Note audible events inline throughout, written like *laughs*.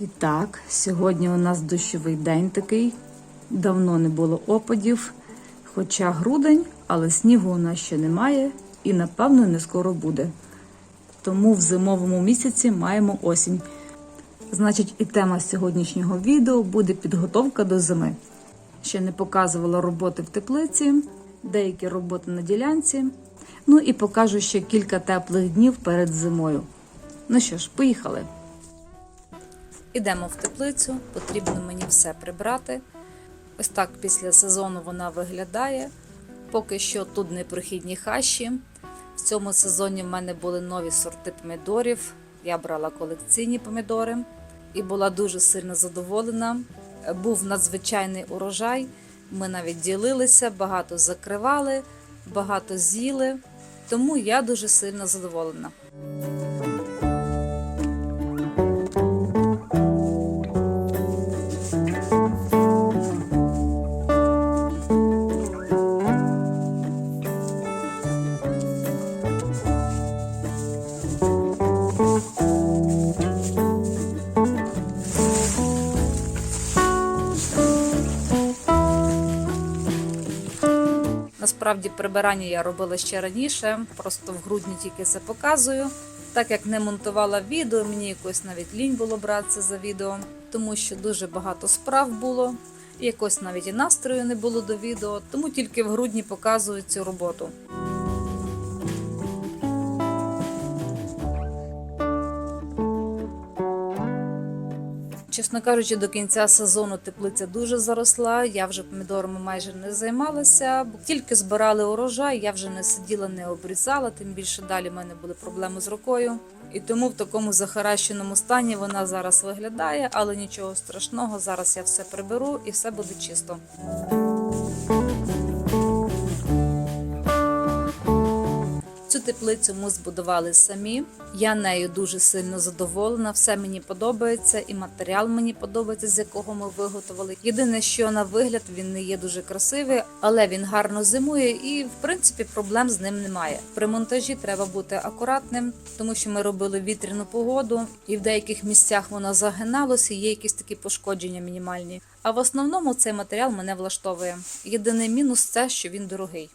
І так, сьогодні у нас дощовий день такий. Давно не було опадів, хоча грудень, але снігу у нас ще немає і, напевно, не скоро буде. Тому в зимовому місяці маємо осінь. Значить, і тема сьогоднішнього відео буде підготовка до зими. Ще не показувала роботи в теплиці, деякі роботи на ділянці. Ну і покажу ще кілька теплих днів перед зимою. Ну що ж, поїхали. Ідемо в теплицю, потрібно мені все прибрати. Ось так після сезону вона виглядає. Поки що тут непрохідні хащі. В цьому сезоні в мене були нові сорти помідорів. Я брала колекційні помідори і була дуже сильно задоволена. Був надзвичайний урожай. Ми навіть ділилися, багато закривали, багато з'їли. Тому я дуже сильно задоволена. Насправді прибирання я робила ще раніше, просто в грудні тільки це показую. Так як не монтувала відео, мені якось навіть лінь було братися за відео, тому що дуже багато справ було, і якось навіть і настрою не було до відео, тому тільки в грудні показую цю роботу. Чесно кажучи, до кінця сезону теплиця дуже заросла. Я вже помідорами майже не займалася, бо тільки збирали урожай, я вже не сиділа, не обрізала. Тим більше далі в мене були проблеми з рукою. І тому в такому захаращеному стані вона зараз виглядає, але нічого страшного. Зараз я все приберу і все буде чисто. Теплицю ми збудували самі. Я нею дуже сильно задоволена. Все мені подобається, і матеріал мені подобається, з якого ми виготовили. Єдине, що на вигляд він не є дуже красивий, але він гарно зимує і, в принципі, проблем з ним немає. При монтажі треба бути акуратним, тому що ми робили вітряну погоду, і в деяких місцях воно загиналося. Є якісь такі пошкодження мінімальні. А в основному цей матеріал мене влаштовує. Єдиний мінус це, що він дорогий.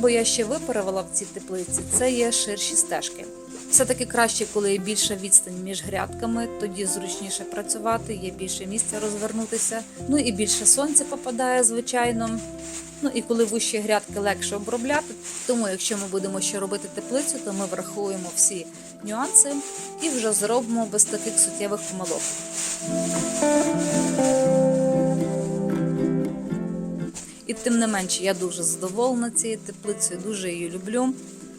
Би я ще виправила в цій теплиці, це є ширші стежки. Все-таки краще, коли є більша відстань між грядками, тоді зручніше працювати, є більше місця розвернутися. Ну і більше сонця попадає, звичайно. Ну і коли вущі грядки легше обробляти. Тому, якщо ми будемо ще робити теплицю, то ми врахуємо всі нюанси і вже зробимо без таких суттєвих помилок. І тим не менше, я дуже задоволена цією теплицею, дуже її люблю.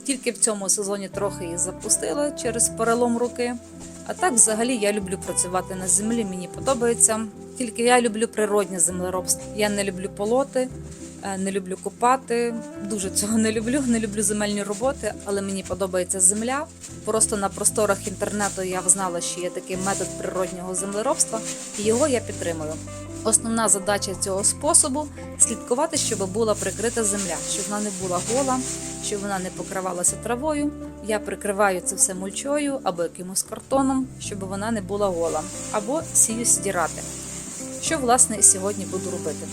Тільки в цьому сезоні трохи її запустила через перелом руки. А так, взагалі, я люблю працювати на землі, мені подобається. Тільки я люблю природнє землеробство. Я не люблю полоти, не люблю копати. Дуже цього не люблю. Не люблю земельні роботи, але мені подобається земля. Просто на просторах інтернету я знала, що є такий метод природнього землеробства, і його я підтримую. Основна задача цього способу слідкувати, щоб була прикрита земля, щоб вона не була гола, щоб вона не покривалася травою. Я прикриваю це все мульчою або якимось картоном, щоб вона не була гола, або сію стирати. Що власне сьогодні буду робити.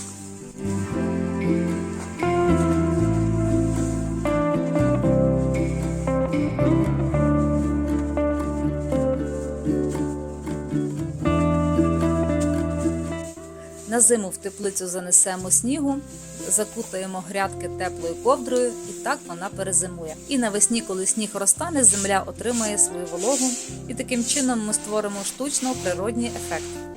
На зиму в теплицю занесемо снігу, закутаємо грядки теплою ковдрою, і так вона перезимує. І навесні, коли сніг розтане, земля отримає свою вологу, і таким чином ми створимо штучно природній ефект.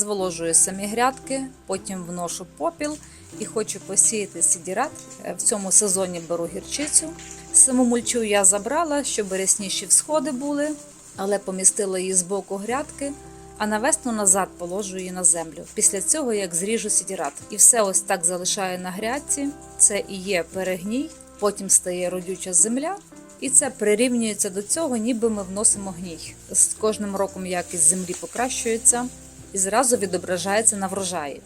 Зволожую самі грядки, потім вношу попіл і хочу посіяти сідірат. Е, В цьому сезоні беру гірчицю. Саму мульчу я забрала, щоб рясніші всходи були, але помістила її з боку грядки, а на весну назад положу її на землю. Після цього як зріжу сідірат. І все ось так залишаю на грядці. Це і є перегній, потім стає родюча земля. І це прирівнюється до цього, ніби ми вносимо гній. З кожним роком якість землі покращується і зразу відображається на врожаї.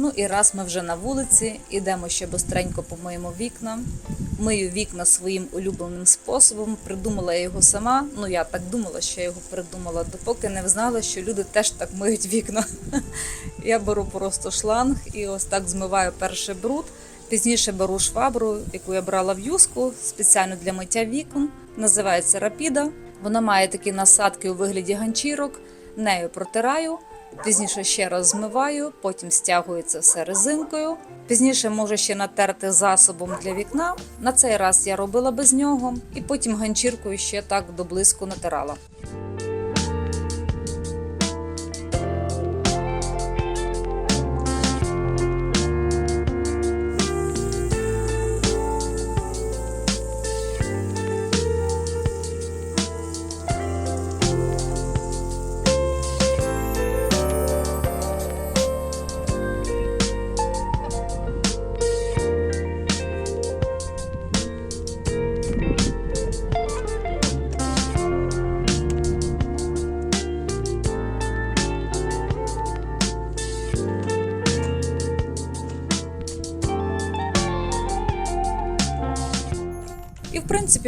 Ну і раз ми вже на вулиці, ідемо ще бистренько помиємо вікна. Мию вікна своїм улюбленим способом. Придумала я його сама. Ну я так думала, що я його придумала, допоки не знала, що люди теж так миють вікна. *laughs* Я беру просто шланг і ось так змиваю перший бруд. Пізніше беру швабру, яку я брала в юску спеціально для миття вікон. Називається Рапіда. Вона має такі насадки у вигляді ганчірок. Нею протираю. Пізніше ще раз змиваю, потім стягую це все резинкою. Пізніше можу ще натерти засобом для вікна. На цей раз я робила без нього, і потім ганчіркою ще так доблизку натирала.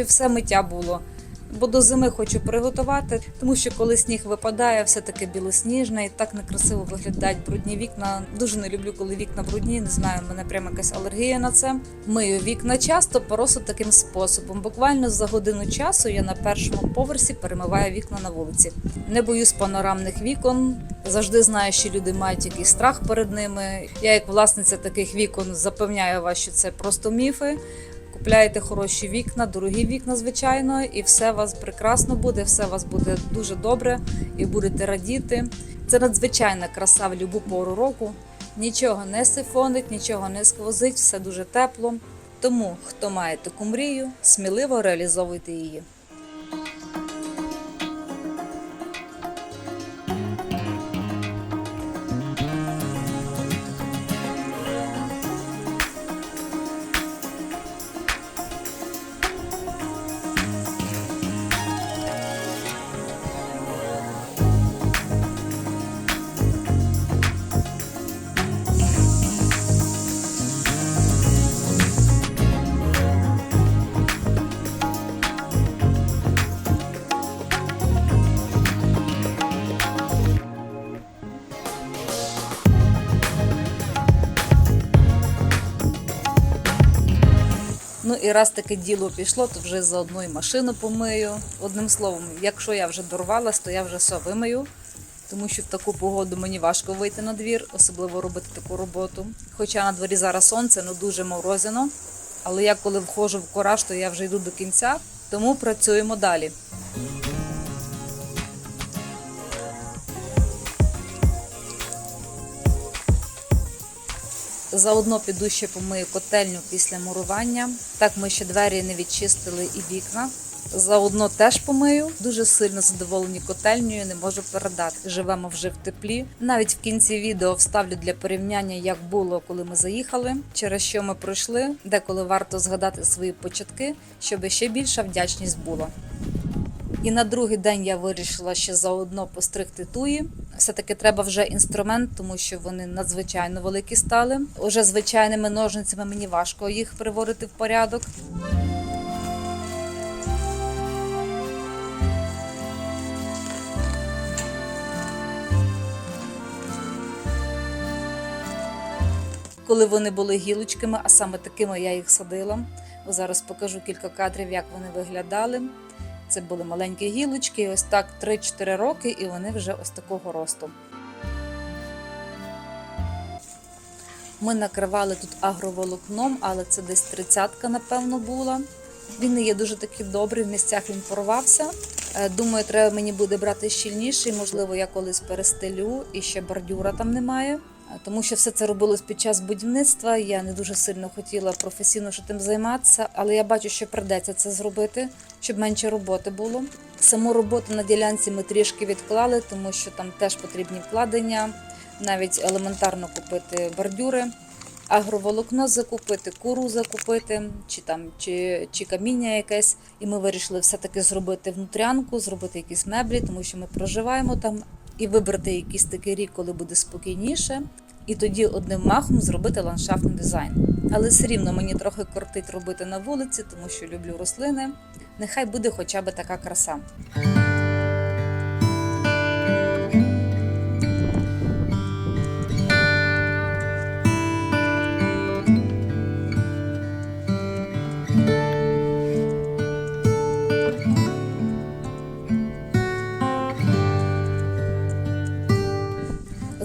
Принципі все миття було. Бо до зими хочу приготувати, тому що коли сніг випадає, все таке білосніжне і так некрасиво виглядають брудні вікна. Дуже не люблю, коли вікна брудні. Не знаю, в мене прямо якась алергія на це. Мию вікна часто, просто таким способом. Буквально за годину часу я на першому поверсі перемиваю вікна на вулиці. Не боюсь панорамних вікон. Завжди знаю, що люди мають якийсь страх перед ними. Я, як власниця таких вікон, запевняю вас, що це просто міфи. Купляєте хороші вікна, дорогі вікна, звичайно, і все у вас прекрасно буде, все у вас буде дуже добре і будете радіти. Це надзвичайна краса в будь-яку пору року. Нічого не сифонить, нічого не сквозить, все дуже тепло. Тому, хто має таку мрію, сміливо реалізовуйте її. І раз таке діло пішло, то вже заодно і машину помию. Одним словом, якщо я вже дорвалась, то я вже все вимию. Тому що в таку погоду мені важко вийти на двір, особливо робити таку роботу. Хоча на дворі зараз сонце, ну дуже морозяно. Але я коли входжу в кораж, то я вже йду до кінця, тому працюємо далі. Заодно піду ще помию котельню після мурування. Так ми ще двері не відчистили і вікна. Заодно теж помию. Дуже сильно задоволені котельнею, не можу передати. Живемо вже в теплі. Навіть в кінці відео вставлю для порівняння, як було, коли ми заїхали, через що ми пройшли, деколи варто згадати свої початки, щоб ще більша вдячність була. І на другий день я вирішила ще заодно постригти туї. Все-таки треба вже інструмент, тому що вони надзвичайно великі стали. Уже звичайними ножницями мені важко їх приводити в порядок. Коли вони були гілочками, а саме такими я їх садила. Зараз покажу кілька кадрів, як вони виглядали. Це були маленькі гілочки, ось так 3-4 роки, і вони вже ось такого росту. Ми накривали тут агроволокном, але це десь тридцятка, напевно, була. Він не є дуже такий добрий, в місцях він порвався. Е, Думаю, треба мені буде брати щільніший, можливо, я колись перестелю і ще бордюра там немає. Е, Тому що все це робилось під час будівництва. Я не дуже сильно хотіла професійно що тим займатися, але я бачу, що придеться це зробити, щоб менше роботи було. Саму роботу на ділянці ми трішки відклали, тому що там теж потрібні вкладення, навіть елементарно купити бордюри агроволокно закупити, куру закупити, чи там чи, чи каміння якесь. І ми вирішили все-таки зробити внутрянку, зробити якісь меблі, тому що ми проживаємо там, і вибрати якийсь такий рік, коли буде спокійніше. І тоді одним махом зробити ландшафтний дизайн. Але все рівно мені трохи кортить робити на вулиці, тому що люблю рослини. Нехай буде хоча б така краса.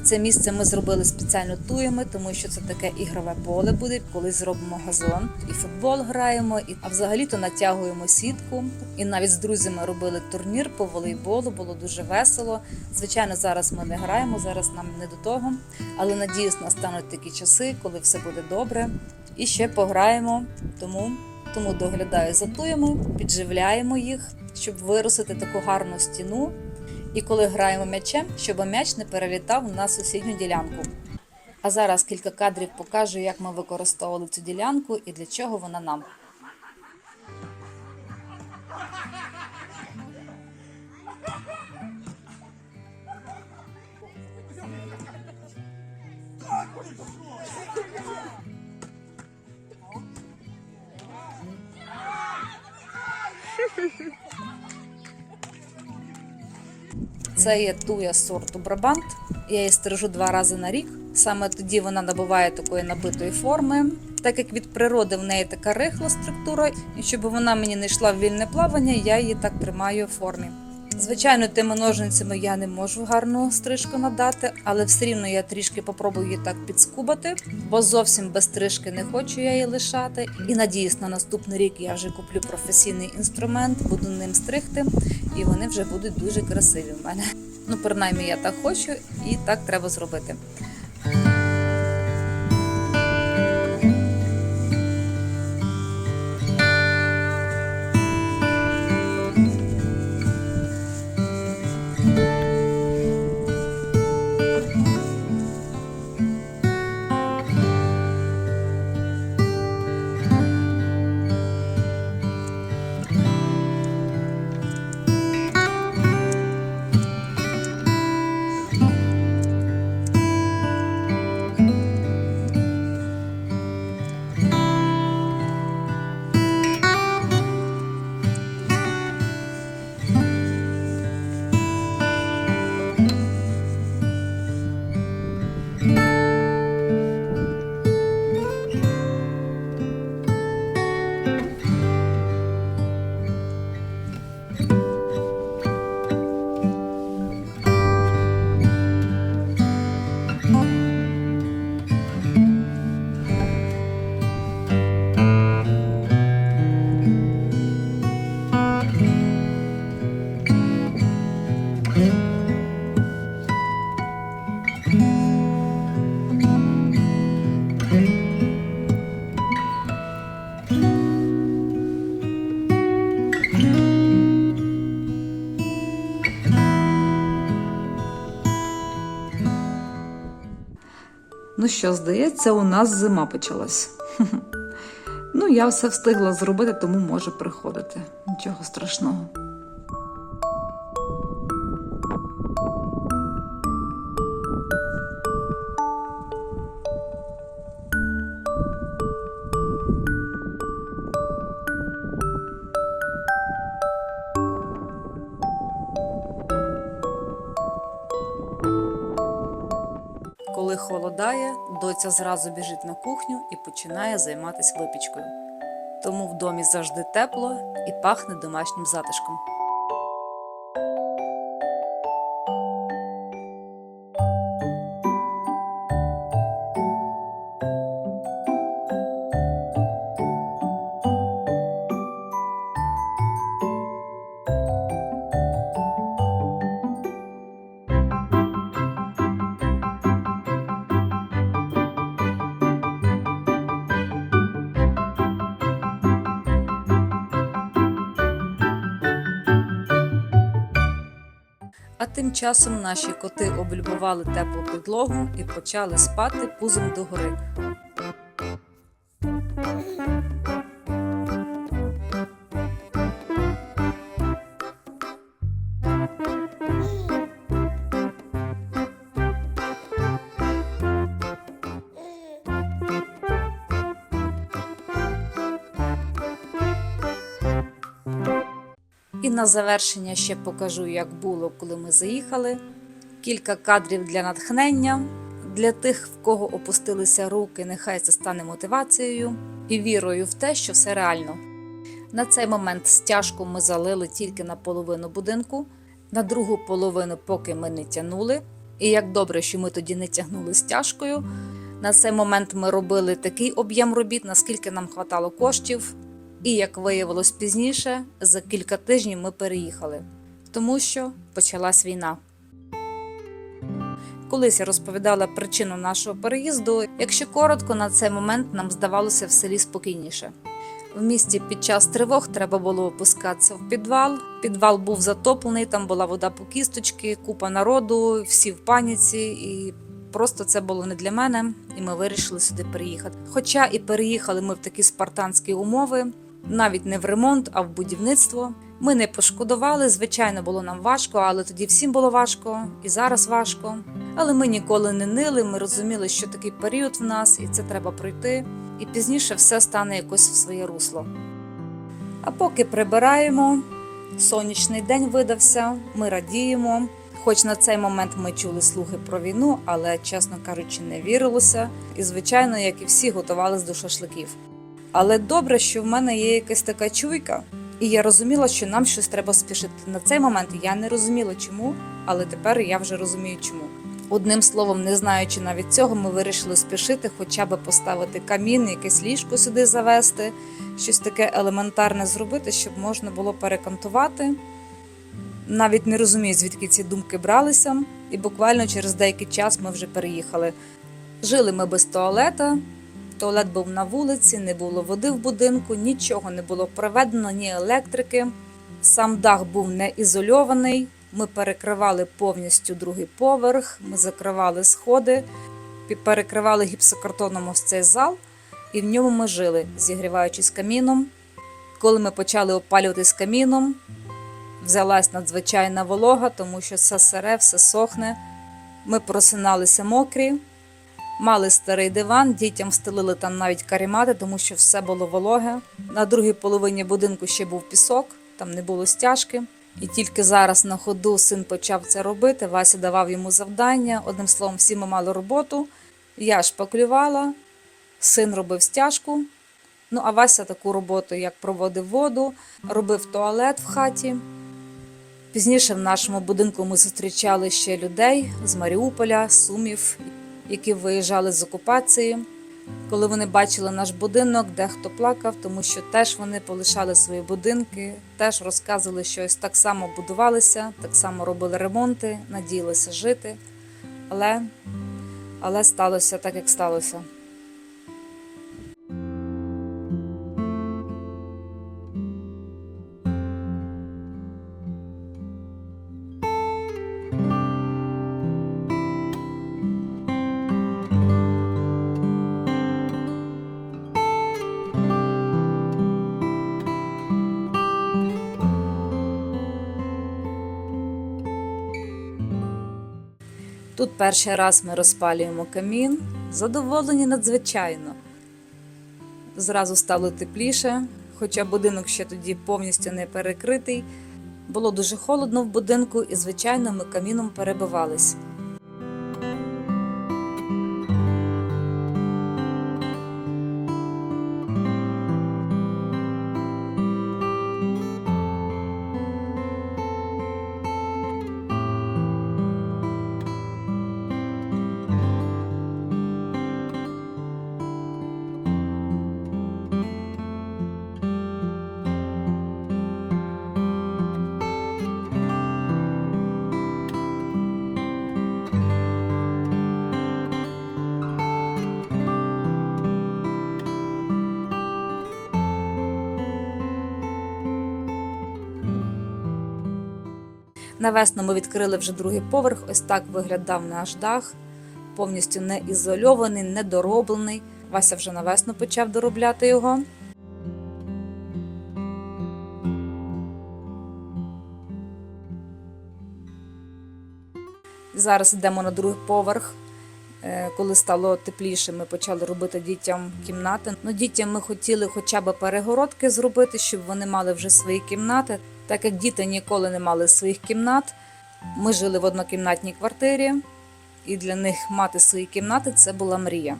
Оце місце ми зробили спеціально туями, тому що це таке ігрове поле буде. Коли зробимо газон, і футбол граємо, і а взагалі-то натягуємо сітку. І навіть з друзями робили турнір по волейболу. Було дуже весело. Звичайно, зараз ми не граємо, зараз нам не до того. Але надіюсь, настануть такі часи, коли все буде добре. І ще пограємо. Тому, тому доглядаю за туями, підживляємо їх, щоб виростити таку гарну стіну. І коли граємо м'ячем, щоб м'яч не перелітав на сусідню ділянку. А зараз кілька кадрів покажу, як ми використовували цю ділянку і для чого вона нам. *laughs* Це є туя сорту Брабант. Я її стрижу два рази на рік. Саме тоді вона набуває такої набитої форми. Так як від природи в неї така рихла структура, і щоб вона мені не йшла в вільне плавання, я її так тримаю в формі. Звичайно, тими ножницями я не можу гарну стрижку надати, але все рівно я трішки попробую її так підскубати, бо зовсім без стрижки не хочу я її лишати. І надіюсь, на наступний рік я вже куплю професійний інструмент, буду ним стригти, і вони вже будуть дуже красиві в мене. Ну, принаймні, я так хочу, і так треба зробити. Ну що, здається, у нас зима почалась. *laughs* Ну, я все встигла зробити, тому може приходити. Нічого страшного. Доця зразу біжить на кухню і починає займатися випічкою. Тому в домі завжди тепло і пахне домашнім затишком. Тим часом наші коти облюбували теплу підлогу і почали спати пузом догори. І на завершення ще покажу, як було, коли ми заїхали. Кілька кадрів для натхнення. Для тих, в кого опустилися руки, нехай це стане мотивацією і вірою в те, що все реально. На цей момент стяжку ми залили тільки на половину будинку, на другу половину, поки ми не тягнули. І як добре, що ми тоді не тягнули стяжкою. На цей момент ми робили такий об'єм робіт, наскільки нам хватало коштів. І як виявилось пізніше, за кілька тижнів ми переїхали, тому що почалась війна. Колись я розповідала причину нашого переїзду. Якщо коротко, на цей момент нам здавалося в селі спокійніше. В місті під час тривог треба було опускатися в підвал. Підвал був затоплений, там була вода по кісточки, купа народу, всі в паніці, і просто це було не для мене, і ми вирішили сюди переїхати. Хоча і переїхали ми в такі спартанські умови, навіть не в ремонт, а в будівництво. Ми не пошкодували. Звичайно, було нам важко, але тоді всім було важко, і зараз важко. Але ми ніколи не нили. Ми розуміли, що такий період в нас, і це треба пройти. І пізніше все стане якось в своє русло. А поки прибираємо, сонячний день видався, ми радіємо. Хоч на цей момент ми чули слухи про війну, але, чесно кажучи, не вірилося. І, звичайно, як і всі, готувались до шашликів. Але добре, що в мене є якась така чуйка, і я розуміла, що нам щось треба спішити. На цей момент я не розуміла, чому, але тепер я вже розумію, чому. Одним словом, не знаючи навіть цього, ми вирішили спішити, хоча б поставити камін, якесь ліжко сюди завести, щось таке елементарне зробити, щоб можна було перекантувати. Навіть не розумію, звідки ці думки бралися, і буквально через деякий час ми вже переїхали. Жили ми без туалета. Туалет був на вулиці, не було води в будинку, нічого не було проведено, ні електрики. Сам дах був не ізольований. Ми перекривали повністю другий поверх, ми закривали сходи, перекривали гіпсокартоном ось цей зал, і в ньому ми жили, зігріваючись каміном. Коли ми почали опалюватись каміном, взялась надзвичайна волога, тому що все сире, все сохне. Ми просиналися мокрі. Мали старий диван, дітям стелили там навіть карімати, тому що все було вологе. На другій половині будинку ще був пісок, там не було стяжки. І тільки зараз на ходу син почав це робити. Вася давав йому завдання. Одним словом, всі ми мали роботу. Я шпаклювала, син робив стяжку. Ну, а Вася таку роботу, як проводив воду, робив туалет в хаті. Пізніше в нашому будинку ми зустрічали ще людей з Маріуполя, Сумів, які виїжджали з окупації. Коли вони бачили наш будинок, дехто плакав, тому що теж вони полишали свої будинки, теж розказували, що ось так само будувалися, так само робили ремонти, надіялися жити. Але, але сталося так, як сталося. Тут перший раз ми розпалюємо камін, задоволені надзвичайно. Зразу стало тепліше, хоча будинок ще тоді повністю не перекритий. Було дуже холодно в будинку, і, звичайно, ми каміном перебивались. На весну ми відкрили вже другий поверх. Ось так виглядав наш дах, повністю не ізольований, не дороблений. Вася вже на весну почав доробляти його. Зараз йдемо на другий поверх. Е, Коли стало тепліше, ми почали робити дітям кімнати. Ну, дітям ми хотіли хоча б перегородки зробити, щоб вони мали вже свої кімнати. Так як діти ніколи не мали своїх кімнат, ми жили в однокімнатній квартирі, і для них мати свої кімнати це була мрія.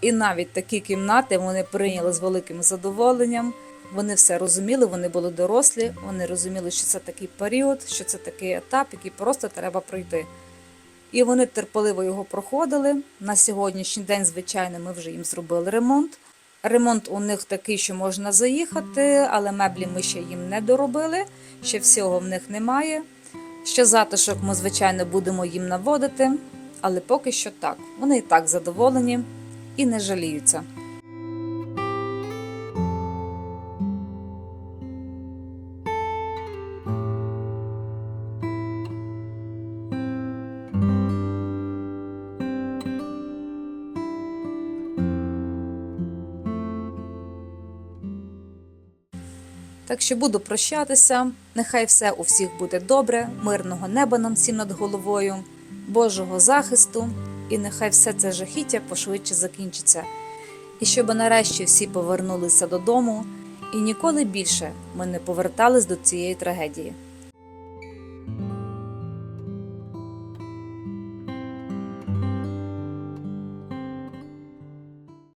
І навіть такі кімнати вони прийняли з великим задоволенням. Вони все розуміли, вони були дорослі, вони розуміли, що це такий період, що це такий етап, який просто треба пройти. І вони терпеливо його проходили. На сьогоднішній день, звичайно, ми вже їм зробили ремонт. Ремонт у них такий, що можна заїхати, але меблі ми ще їм не доробили, ще всього в них немає. Ще затишок ми, звичайно, будемо їм наводити, але поки що так. Вони і так задоволені і не жаліються. Так що буду прощатися. Нехай все у всіх буде добре, мирного неба нам всім над головою, Божого захисту, і нехай все це жахіття пошвидше закінчиться. І щоб нарешті всі повернулися додому, і ніколи більше ми не повертались до цієї трагедії.